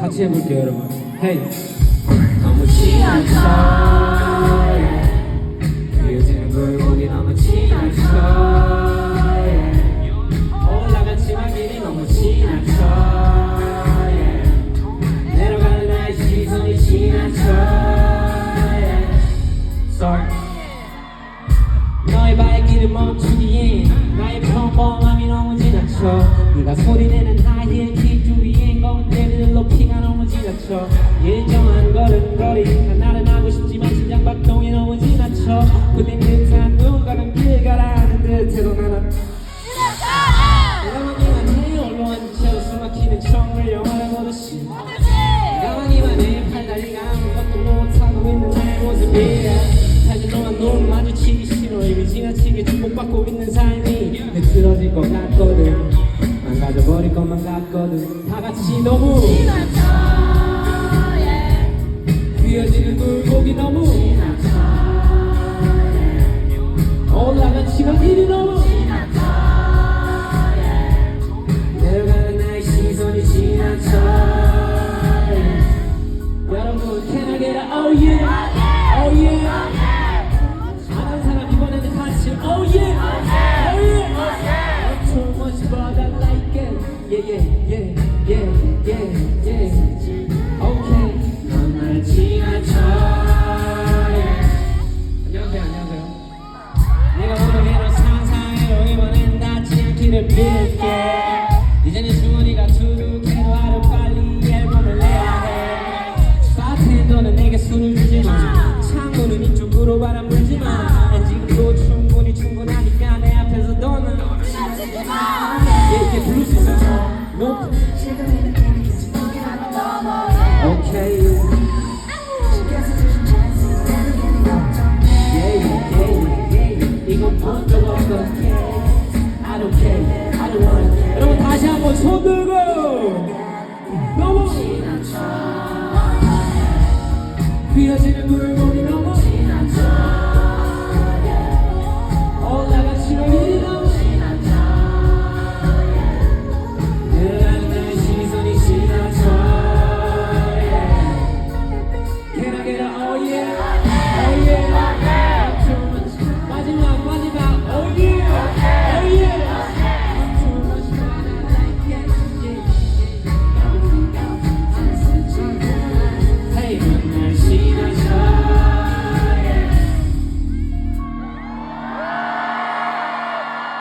같이 해볼게요 여러분. 헤이. 너무 지나쳐 그려지는 굴곡이 너무 지나쳐 올라간 치마 길이 너무 지나쳐 내려가는 나의 시선이 지나쳐 Sorry. 너의 발길을 멈추 소리내는 하이힐 기주 위엔 건대를 높이가 너무 지나쳐 일정한 걸음걸이 난 나른하고 싶지만 심장 박동이 너무 지나쳐 풀린 듯한 눈가는 길 가라는 듯해도 나는 가만히만 해 올라온 채로 숨막히는 청을 영화를 보듯이. 가만히만 해 팔다리가 아무것도 못하고 있는 나의 모습이야 사실 너와 눈 마주치기 싫어. 이미 지나치게 축복받고 있는 삶이 흐트러질 것 같거든 망가져버릴 것만 같거든. 다 같이 너무 그려지는 굴곡이 너무 내가 모르게도 상상해도 이번엔 닿지 않기를 빌게 remember